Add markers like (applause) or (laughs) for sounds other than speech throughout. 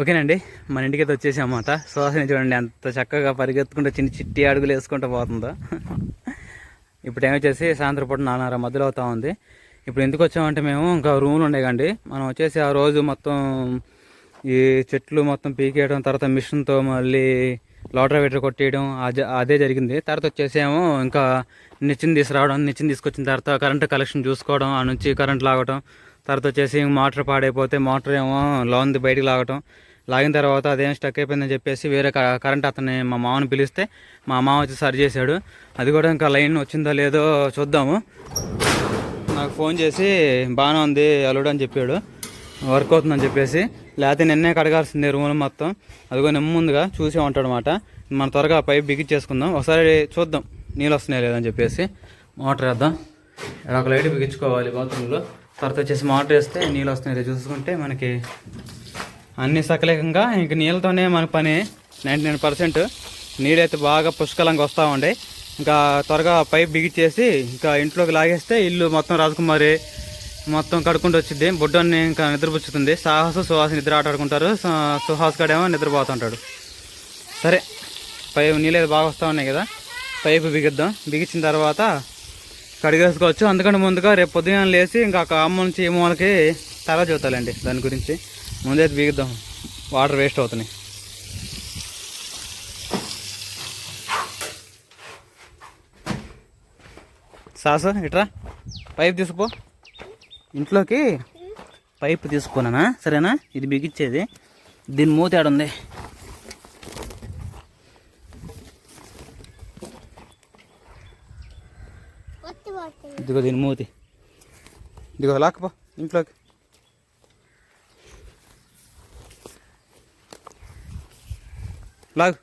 ఓకేనండి మన ఇంటికి అయితే వచ్చేసామాట అన్నమాట సువాసన చూడండి అంత చక్కగా పరిగెత్తుకుంటూ చిన్న చిట్టి అడుగులు వేసుకుంటూ పోతుందో. ఇప్పుడు ఏమొచ్చేసి సాయంత్రం పూట నాలుగున్నర మధ్యలో అవుతా ఉంది. ఇప్పుడు ఎందుకు వచ్చామంటే మేము ఇంకా రూమ్లు ఉండేకండి మనం వచ్చేసి ఆ రోజు మొత్తం ఈ చెట్లు మొత్తం పీకేయడం తర్వాత మిషన్తో మళ్ళీ లోటర్ వెటర్ కొట్టేయడం అదే అదే జరిగింది. తర్వాత వచ్చేసేమో ఇంకా నిచ్చిన తీసుకురావడం నిచ్చిన తీసుకొచ్చిన తర్వాత కరెంట్ కలెక్షన్ చూసుకోవడం ఆ నుంచి కరెంట్ లాగటం. తర్వాత వచ్చేసి మోటార్ పాడైపోతే మోటార్ ఏమో లోన్ది బయటికి లాగటం. లాగిన తర్వాత అదేం స్టక్ అయిపోయిందని చెప్పేసి వేరే కరెంట్ అతన్ని మా మామని పిలిస్తే మా మామ వచ్చి సరి చేశాడు. అది కూడా ఇంకా లైన్ వచ్చిందో లేదో చూద్దాము. నాకు ఫోన్ చేసి బాగానే ఉంది అల్లుడు అని చెప్పాడు. వర్క్ అవుతుందని చెప్పేసి. లేకపోతే నిన్నే కడగాల్సిందే రూమ్ మొత్తం. అదిగో నేను ముందుగా చూసే ఉంటాడు అనమాట మన త్వరగా పైప్ బిగించేసుకుందాం ఒకసారి చూద్దాం నీళ్ళు వస్తున్నాయి లేదని చెప్పేసి. మోటార్ వేద్దాం. ఇక్కడ ఒక లైట్ బిగించుకోవాలి బాత్రూంలో. తర్వాత వచ్చేసి మోటార్ వేస్తే నీళ్ళు వస్తున్నాయి. చూసుకుంటే మనకి అన్ని సకలేకంగా ఇంక నీళ్ళతోనే మన పని నైంటీ నైన్ పర్సెంట్. నీళ్ళైతే బాగా పుష్కలంగా వస్తూ ఉండే. ఇంకా త్వరగా పైప్ బిగిచ్చేసి ఇంకా ఇంట్లోకి లాగేస్తే ఇల్లు మొత్తం రాజకుమారి మొత్తం కడుకుంటూ వచ్చింది బుడ్డన్ని ఇంకా నిద్రపుచ్చుతుంది. సాహస సుహాస్ నిద్ర ఆటాడుకుంటారు సుహాస్ గడేమో నిద్రపోతుంటాడు. సరే పైపు నీళ్ళు బాగా వస్తూ ఉన్నాయి కదా. పైపు బిగిద్దాం. బిగించిన తర్వాత కడిగేసుకోవచ్చు. అందుకంటే ముందుగా రేపు పొద్దున లేచి ఇంకా అమ్మ నుంచి ఈ మూలకి తల చూతాలండి దాని గురించి. ముందైతే బిగిద్దాం వాటర్ వేస్ట్ అవుతున్నాయి. సాసు ఇట్రా? పైప్ తీసుకుపో. ఇంట్లోకి పైప్ తీసుకున్నానా? సరేనా? ఇది బిగించేది. దీని మూత ఉంది? వత్తి పడుతుంది ఇదిగో దీని మూతి. ఇదిగో లాక్పో ఇంట్లోకి. లాగు.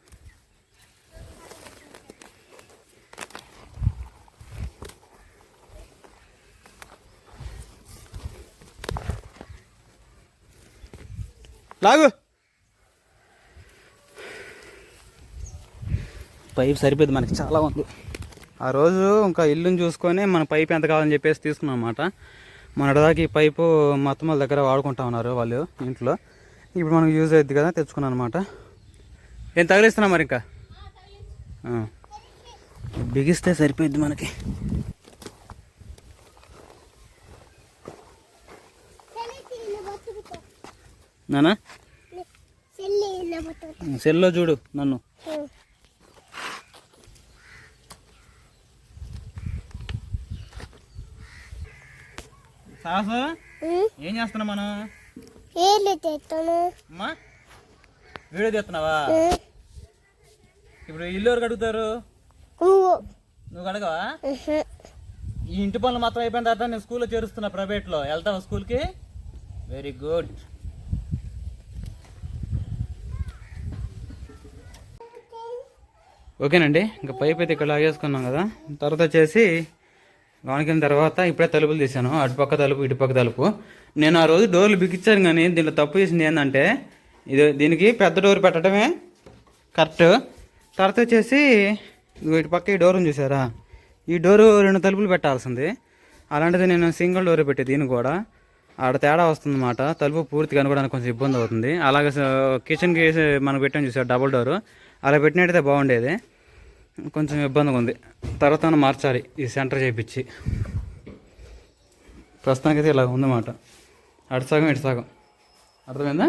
లాగు. పైప్ సరిపోయింది మనకి చాలా ఉంది. ఆ రోజు ఇంకా ఇల్లుని చూసుకొని మన పైప్ ఎంత కావాలని చెప్పేసి తీసుకున్నాం అనమాట మన దాకా ఈ పైపు మొత్తం వాళ్ళ దగ్గర వాడుకుంటా ఉన్నారు వాళ్ళు ఇంట్లో. ఇప్పుడు మనకు యూజ్ అవుద్ది కదా తెచ్చుకున్నాను అనమాట ఏం తగిలిస్తున్నా మరి ఇంకా? ఆ. బిగిస్తే సరిపోద్ది మనకి. నానా? సెల్లి చూడు నన్ను. సాహసు ఏం చేస్తున్నాం మనం? వీడియో తీస్తున్నావా? ఇప్పుడు ఇల్లు ఎవరు అడుగుతారు? నువ్వు నువ్వు అడగవా? ఈ ఇంటి పనులు మొత్తం అయిపోయిన తర్వాత నేను స్కూల్లో చేరుస్తున్నా ప్రైవేట్లో వెళ్తావా స్కూల్కి వెరీ గుడ్ ఓకేనండి ఇంకా పైప్ అయితే ఇక్కడ లాగేసుకున్నాం కదా. తర్వాత వచ్చేసి వానికిన తర్వాత ఇప్పుడే తలుపులు తీసాను అటుపక్క తలుపు ఇటుపక్క తలుపు. నేను ఆ రోజు డోర్లు బిగించాను కానీ దీంట్లో తప్పు చేసింది ఏంటంటే ఇది దీనికి పెద్ద డోర్ పెట్టడమే కరెక్ట్. తర్వాత వచ్చేసి ఇటు పక్క ఈ డోర్ చూసారా? ఈ డోరు రెండు తలుపులు పెట్టాల్సింది. అలాంటిది నేను సింగిల్ డోర్ పెట్టే దీన్ని కూడా. ఆడ తేడా వస్తుందన్నమాట. తలుపు పూర్తి కనుకోవడానికి కొంచెం ఇబ్బంది అవుతుంది. అలాగే కిచెన్కి వేసి మనం పెట్టాం చూసారు డబుల్ డోరు. అలా పెట్టినట్టయితే బాగుండేది. కొంచెం ఇబ్బందిగా ఉంది. తర్వాత మార్చాలి ఈ సెంటర్ చేయించి ప్రస్తుతానికైతే ఇలా ఉందన్నమాట. అటు సగం ఇటు సగం. అర్థమైందా?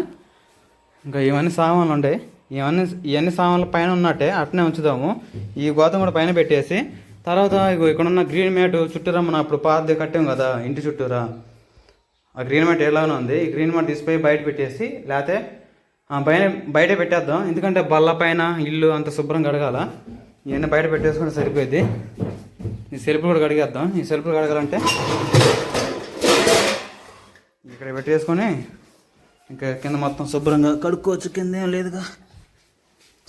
ఇంకా ఇవన్నీ సామాన్లు ఉంటాయి ఇవన్నీ ఇవన్నీ సామాన్లు పైన ఉన్నట్టే అట్నే ఉంచుదాము. ఈ గోతం కూడా పైన పెట్టేసి తర్వాత ఇక్కడ ఉన్న గ్రీన్ మ్యాట్ చుట్టూరా మనం అప్పుడు పాతది కట్టాం కదా ఇంటి చుట్టూరా. ఆ గ్రీన్ మ్యాట్ ఎలాగనే ఉంది. ఈ గ్రీన్ మ్యాట్ తీసిపోయి బయట పెట్టేసి లేకపోతే ఆ పైన బయట పెట్టేద్దాం. ఎందుకంటే బల్ల పైన ఇల్లు అంత శుభ్రం కడగాల. ఇవన్నీ బయట పెట్టేసుకుంటే సరిపోయింది ఈ సెల్ఫ్లు కూడా కడిగేద్దాం. ఈ సెల్ఫ్లు కడగాలంటే ఇక్కడ పెట్టేసుకొని ఇంకా కింద మొత్తం శుభ్రంగా కడుక్కోవచ్చు. కింద ఏం లేదుగా.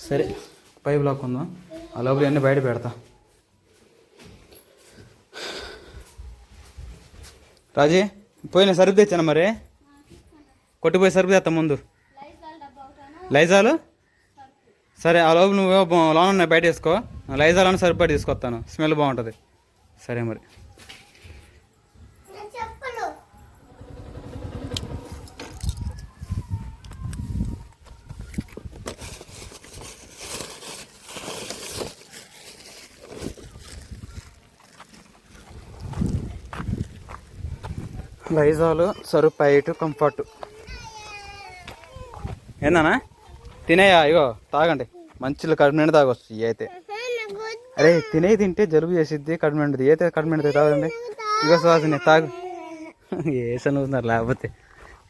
సరే పైపు లాక్కుందాం ఆ లోపల అన్నీ బయట పెడతా. రాజీ పోయిన సరుకు తెచ్చాను మరి? కొట్టిపోయి సరుకు తెస్తా ముందు. లైజాలు? సరే ఆ లోపు నువ్వు లోన్ ఉన్నాయి బయట వేసుకో. లైజాలను అని సరిపడి తీసుకొస్తాను. స్మెల్ బాగుంటుంది. సరే మరి. లైజాలు సరుపు పైటు కంఫర్ట్. ఏందన్నా? తినేయా? ఇగో తాగండి. మంచిలో కడుపు నిండా తాగొచ్చు ఇవి అయితే. అరే తినే తింటే జలుబు చేసిద్ది కడుపు నిండుది అయితే కడుపు నిండుది తాగండి. ఇగో సువాసిని తాగు. (laughs) ఏసను ఉన్నారు లేకపోతే?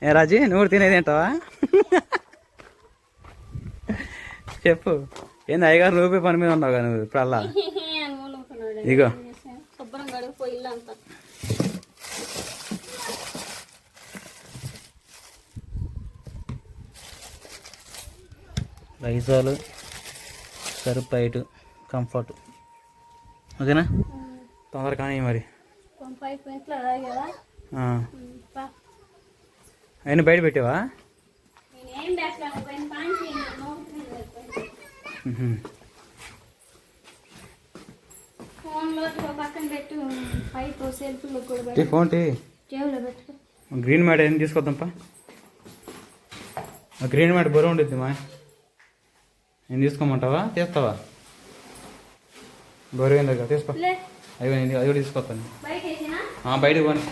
ఏ రాజీ నువ్వు తినేది ఏంటవా చెప్పు. ఏంది అయ్యగారు నువ్వే పని మీద ఉన్నావు నువ్వు ఇప్పుడు అలా (laughs) ఇగో శుభ్రం గడిగిపోయి ఇల్లు అంతా లైజాలు సరుపు పైటు కంఫర్ట్. ఓకేనా? తొందర కానీ మరి. అయినా బయట పెట్టావా? ఫోన్ గ్రీన్ మ్యాట్ ఏం తీసుకొద్దాంపా గ్రీన్ మ్యాట్ బరువు ఉండిద్ది మా. ఏం తీసుకోమంటావా? తీస్తావా? ఏంది కదా తీసుకో. నేను అది కూడా తీసుకొస్తాను బయట బయటకు పోనీ.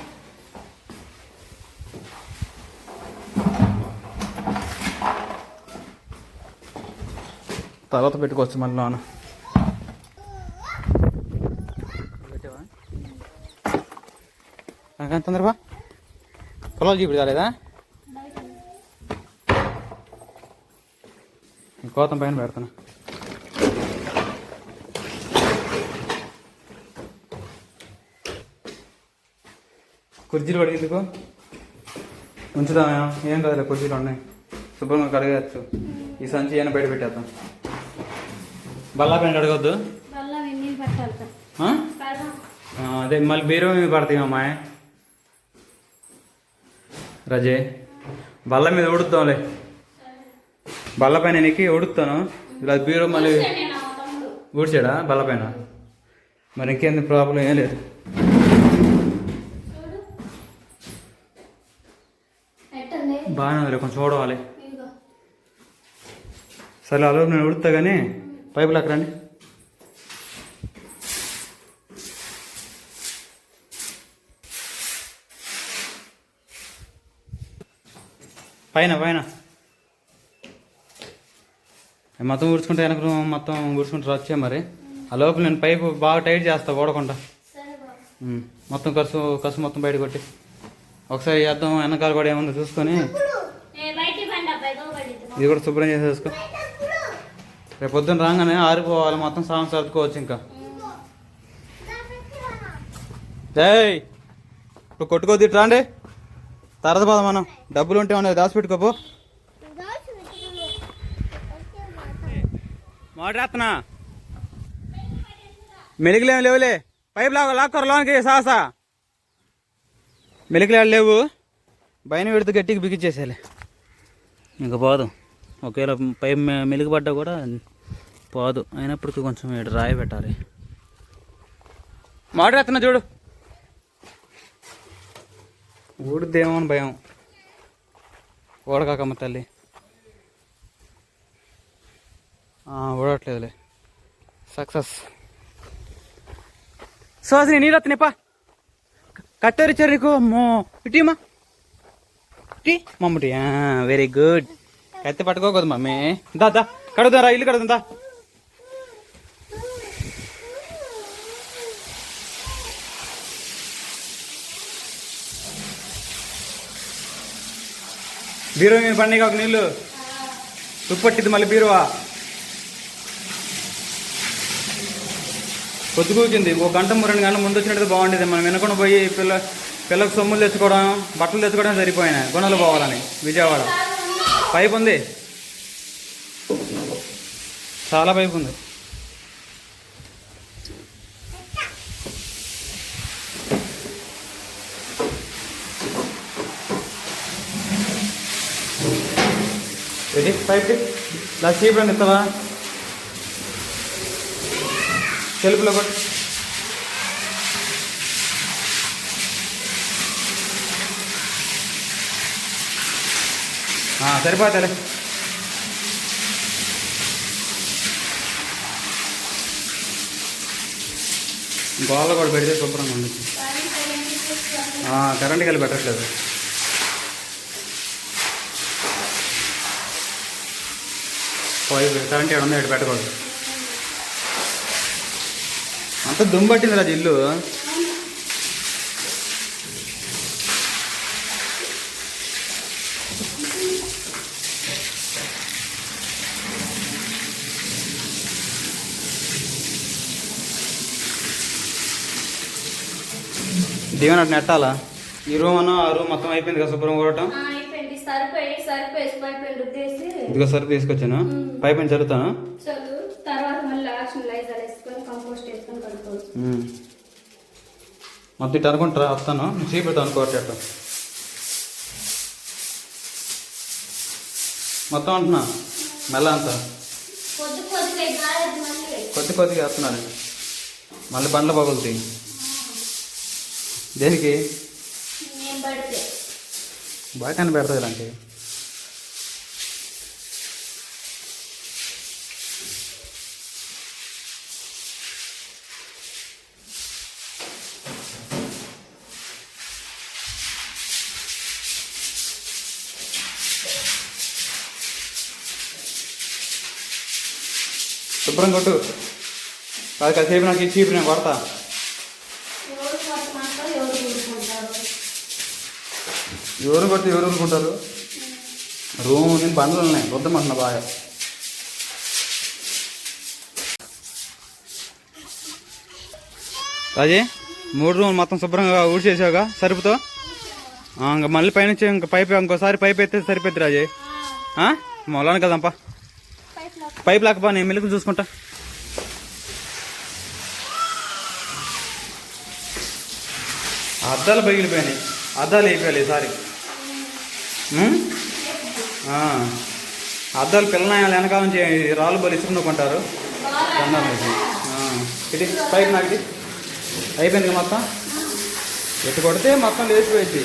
తర్వాత పెట్టుకోవచ్చు మళ్ళీ లోన. తొందరగా పొలాలు చూపిడు కాలేదా కోతం పైన పెడతాను. కుర్చీలు పడి ఎందుకు? ఉంచుదామా ఏం కాదులే కుర్చీలు ఉన్నాయి. శుభ్రంగా కడగచ్చు ఈ సంచి ఏమైనా బయట పెట్టేద్దాం. బల్లా పెంట అడగొద్దు. అదే మళ్ళీ బీరో మీద పడతాయి అమ్మాయి. రజే బల్ల మీద ఉడుతాంలే బల్ల పైన నీకు ఉడుతాను ఇలా బీరో మళ్ళీ ఊడ్చాడా? బల్ల పైన మరి ఇంకేంది ప్రాబ్లం ఏం లేదు. బాగానే ఉంది కొంచెం చూడవాలి సరే అలో నేను ఉడుతా కానీ పైపులు అక్కడ రండి. పైన పైన. మొత్తం ఊడ్చుకుంటే వెనక మొత్తం ఊడ్చుకుంటూ వచ్చే మరి. ఆ లోపల నేను పైపు బాగా టైట్ చేస్తా ఓడకుండా మొత్తం కసు కసు మొత్తం బయట కొట్టి. ఒకసారి చేద్దాం వెనకాల కూడా ఏముందో చూసుకొని. ఇది కూడా శుభ్రం చేసేసుకో రేపు పొద్దున్న రాగానే ఆరిపోవాలి మొత్తం సామాన్ సర్దుకోవచ్చు ఇంకా. జై ఇప్పుడు కొట్టుకోద్ది ఇటు రాండి తర్వాత పోదాం మనం. డబ్బులు ఉంటే ఉన్నాయి దాచిపెట్టుకోపో. మాట్లాడుతున్నా. మెలికలేం లేవులే. పైపు లాగా లాక్కర్ లోనికి సాసా మెలుగులేడు లేవు. బయన పెడితే గట్టికి బిగించేసేలే ఇంకా పోదు. ఒకవేళ పైప్ మె- కూడా పోదు. అయినప్పటికీ కొంచెం ఇక్కడ రాయి పెట్టాలి. మాట్లాడుతున్నా చూడు. ఊడిద్దేమో అని భయం. ఓడకాకమ్మ తల్లి. ఓడట్లేదులే సక్సెస్. సుహాసిని నీళ్ళు వస్తున్నాయిపా కట్టరిచ్చారు నీకు అమ్మో ఇటీమా ఇటీ మమ్మటి వెరీ గుడ్ కత్తి పట్టుకోకూడదు మమ్మీ. దా దా కడుగుదా రా ఇల్లు కడుగుదా బీరో మీద పండుగ ఒక నీళ్ళు. తుప్పట్టింది మళ్ళీ బీరువా. పొద్దుకూకింది. ఒక గంట రెండు గంటల ముందు వచ్చినట్టు బాగుండేది. మనం వెనుకొని పోయి పిల్ల పిల్లలకు సొమ్ములు తెచ్చుకోవడం బట్టలు తెచ్చుకోవడం సరిపోయినాయి. గుణాలు పోవాలని విజయవాడ. పైపు ఉంది. చాలా పైపు ఉంది. రెడీ పైప్ ఇలా చీపురండి ఇస్తావా? తెలుపులో కొట్టి. సరిపోతలే. గోళ్ళ కూడా పెడితే శుభ్రంగా ఉంది కరెంట్ కలిపి పెట్టట్లేదు. పోయి కరెంట్ ఏడు ఉంది పెట్టకూడదు. అంత దుమ్ము పట్టింది రాజు ఇల్లు దీవెన అటు నెట్టాలా? ఈ రూమ్ అన్న ఆ రూమ్ మొత్తం అయిపోయింది. కదా శుభ్రం రుద్దేసి. ఇదిగో సరి తీసుకొచ్చాను. పైపు చదువుతాను చదువు తర్వాత మళ్ళీ ఆక్షన్ లైజర్ వేసుకొని కంపోస్ట్ వేసుకొని కడుక్కోవచ్చు మొత్తం ఇటు అనుకుంటారా వస్తాను. చీపుతో అనుకోవట్టు మొత్తం అంటున్నా? మెల్ల అంతా? కొద్ది కొద్దిగా వేస్తున్నాను. మళ్ళీ బండ్ల పగులుతాయి దేనికి? బాగా కనిపెడతాయి ఇలాంటివి. శుభ్రం కొట్టు కాదు కాసేపు నాకు చీపు నేను కొడతా. ఎవరు కొట్టమంటారో ఎవరు ఊరుకుంటారు ఎవరు కొడితే ఎవరు ఊరుకుంటారు రూమ్ నేను బండ్లు ఉన్నాయి వద్దమంటున్నా బాగా. రాజీ మూడు రూమ్ మొత్తం శుభ్రంగా ఊడ్చేసావుగా సరుపుతో ఇంకా మళ్ళీ పైనుంచి ఇంకా పైప్ ఇంకోసారి పైప్ ఎత్తే సరిపోద్ది రాజీ. మొలను కదంపా పైప్ లేకపోతే నేను మెలుగు చూసుకుంటా? అద్దాలు పగిలిపోయినాయి. అద్దాలు వేయిపోయాలి ఈసారి. అద్దాలు పిల్లనాయాలు వెనకాల నుంచి రాళ్ళు బలి ఇసుకునుకుంటారు ఇది పైప్ నాకు అయిపోయింది మొత్తం? ఎట్టు కొడితే మొత్తం లేచిపోయింది.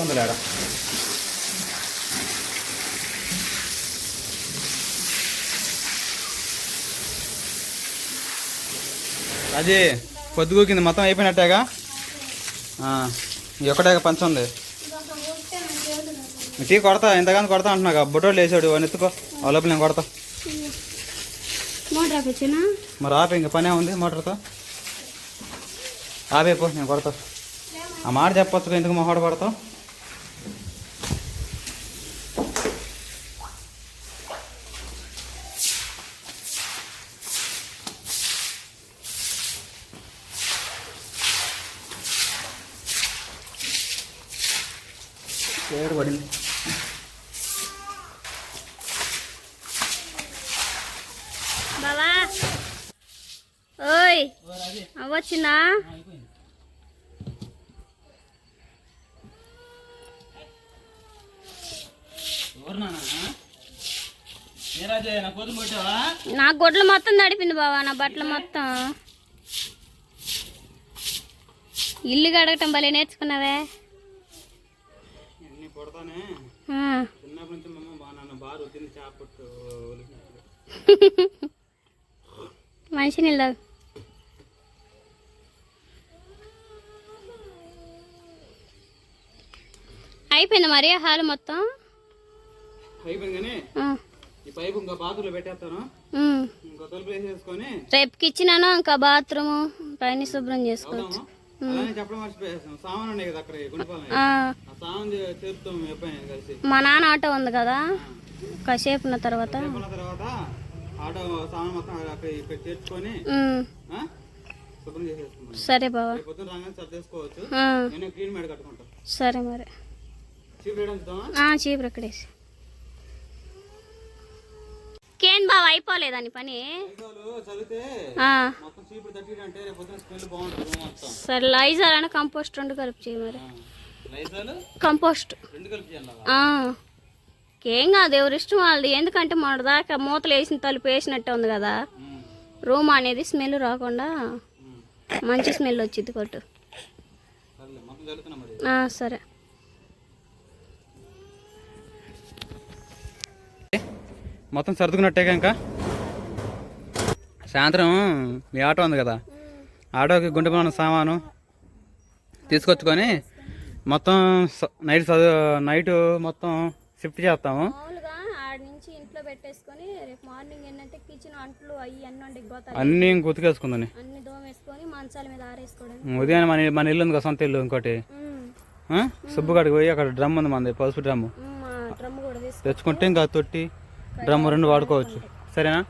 దాన్ని వేసేది బొక్కంది లేడా అది పొద్దుగు కింద మొత్తం అయిపోయినట్టేగా? ఒక్కటేగా పంచం ఉంది. టీ కొడతా ఇంతగానో కొడతా అంటున్నా బుట్టోళ్ళు వేసాడు వాడిని ఎత్తుకో ఆ లోపల నేను కొడతా. మరి ఆపే ఇంకా పనే ఉంది మోటార్తో. ఆపేపో నేను కొడతా. ఆ మాట చెప్పొచ్చు ఎందుకు మొహోడ పడతావు ఏడు పడింది. బావా. ఓయ్ అవ్వచ్చిందా? నా గొడ్లు మొత్తం నడిపింది బావా నా బట్టలు మొత్తం. ఇల్లు కడగటం భలే నేర్చుకున్నావే అన్నీ కొడతానే ఆ. చిన్నప్పటి నుంచి మమ్మ బాగా నన్ను బాగా రుద్దింది చేపట్టు మనిషి తాగు. అయిపోయింది మరి హాల్ మొత్తం? అయిపోయింది కానీ ఆ. ఈ పైపు ఇంకా బాతులు పెట్టేస్తాను. ఉమ్. ఇంకో తలుపు వేసేసుకొని రేపుకి ఇచ్చినాను ఇంకా బాత్రూము పైన శుభ్రం చేసుకోవచ్చు. మా నాన్న ఆటో ఉంది కదా కాసేపు తర్వాత. సరే బావా. రేపు పొద్దున రాగానే సర్దేసుకోవచ్చు ఆ, నేను క్లీన్ మేడ కట్టుకుంటాం సరే మరి చీప్ రేట్ ఉంచుతామా ఆ, చీపురు అక్కడేసి కేన్ బావ అయిపోలేదా నీ పని? సరే లైజర్ అని కంపోస్ట్ రెండు కలిపి చేయి మరి. కంపోస్ట్. ఏం కాదు ఎవరి ఇష్టం వాళ్ళది. ఎందుకంటే మన దాకా మూతలు వేసిన తలుపు వేసినట్టే ఉంది కదా. రూమ్ అనేది స్మెల్ రాకుండా మంచి స్మెల్ వచ్చింది కొట్టు. సరే. మొత్తం సర్దుకున్నట్టే ఇంకా సాయంత్రం మీ ఆటో ఉంది కదా ఆటోకి గుండె పనున్న సామాను తీసుకొచ్చుకొని మొత్తం నైట్ చదువు నైట్ మొత్తం షిఫ్ట్ చేస్తాము. నుంచి ఇంట్లో పెట్టేసుకొని రేపు మార్నింగ్ ఏంటంటే కిచెన్ అంట్లు అవి అన్నీ ఉండే గోతాలు అన్నీ గుర్తుకేసుకుందని అన్ని దోమేసుకొని మంచాల మీద ఆరేసుకోవడం. ఉదయం మన మన ఇల్లు ఉంది సొంత ఇల్లు ఇంకోటి? సుబ్బుగాడికి పోయి అక్కడ డ్రమ్ ఉంది మనది పసుపు డ్రమ్ము మా డ్రమ్ కూడా తెచ్చుకుంటే ఇంకా తొట్టి. డ్రమ్ రెండు వాడుకోవచ్చు. సరేనా?